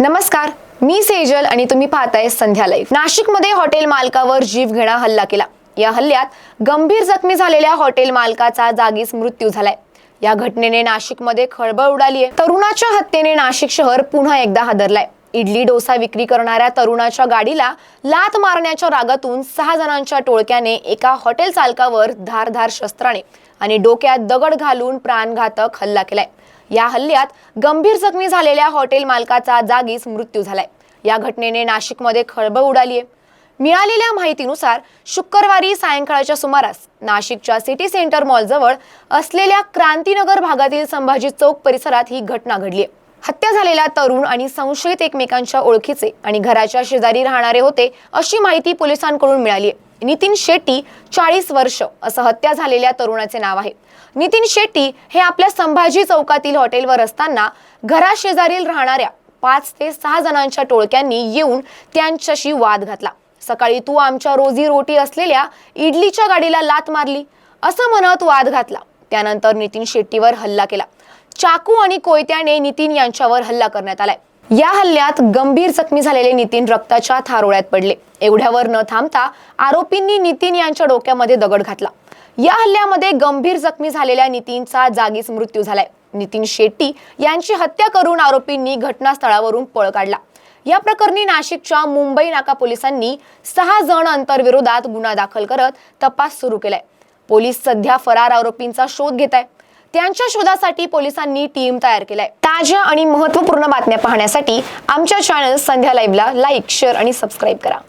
नमस्कार मी सेजल आणि तुम्ही पाहताय संध्या लाईव्ह नाशिकमध्ये हॉटेल मालकावर जीवघेणा हल्ला केला. या हल्ल्यात गंभीर जखमी झालेल्या हॉटेल मालकाचा जागीच मृत्यू झालाय. या घटनेने नाशिकमध्ये खळबळ उडाली आहे तरुणाच्या हत्येने नाशिक शहर पुन्हा एकदा हादरलाय. इडली डोसा विक्री करणाऱ्या तरुणाच्या गाडीला लात मारण्याच्या रागातून सहा जणांच्या टोळक्याने एका हॉटेल चालकावर धारधार शस्त्राने आणि डोक्यात दगड घालून प्राणघातक हल्ला केलाय. या हल्ल्यात गंभीर जखमी झालेल्या हॉटेल मालकाचा जागीच मृत्यू झालाय. या घटनेने नाशिकमध्ये खळबळ उडाली आहे. मिळालेल्या माहितीनुसार शुक्रवारी सायंकाळच्या सुमारास नाशिकच्या सिटी सेंटर मॉलजवळ असलेल्या क्रांतीनगर भागातील संभाजी चौक परिसरात ही घटना घडली आहे. हत्या झालेला तरुण आणि संशयित एकमेकांच्या ओळखीचे आणि घराच्या शेजारी राहणारे होते अशी माहिती पोलिसांकडून मिळाली आहे. नितीन शेट्टी चाळीस वर्ष असं हत्या झालेल्या तरुणाचे नाव आहे. नितीन शेट्टी हे आपल्या संभाजी चौकातील हॉटेलवर असताना घराशेजारील राहणाऱ्या पाच ते सहा जणांच्या टोळक्यांनी येऊन त्यांच्याशी वाद घातला. सकाळी तू आमच्या रोजी रोटी असलेल्या इडलीच्या गाडीला लात मारली असं म्हणत वाद घातला. त्यानंतर नितीन शेट्टीवर हल्ला केला. चाकू आणि कोयत्याने नितीन यांच्यावर हल्ला करण्यात आलाय. या हल्ल्यात गंभीर जखमी झालेले नितीन रक्ताच्या थारोळ्यात पडले. एवढ्यावर न थांबता आरोपींनी नितीन यांच्या डोक्यामध्ये दगड घातला. या हल्ल्यामध्ये गंभीर जखमी झालेल्या नितीनचा जागीच मृत्यू झालाय. नितीन शेट्टी यांची हत्या करून आरोपींनी घटनास्थळावरून पळ काढला. या प्रकरणी नाशिकच्या मुंबई नाका पोलिसांनी सहा जण अंतरविरोधात गुन्हा दाखल करत तपास सुरू केलाय. पोलीस सध्या फरार आरोपींचा शोध घेत आहे त्यांच्या शोधासाठी पोलिसांनी टीम तयार केलाय. ताज्या आणि महत्त्वपूर्ण बातम्या पाहण्यासाठी आमच्या चॅनल संध्या लाईव्हला लाईक शेअर आणि सबस्क्राईब करा.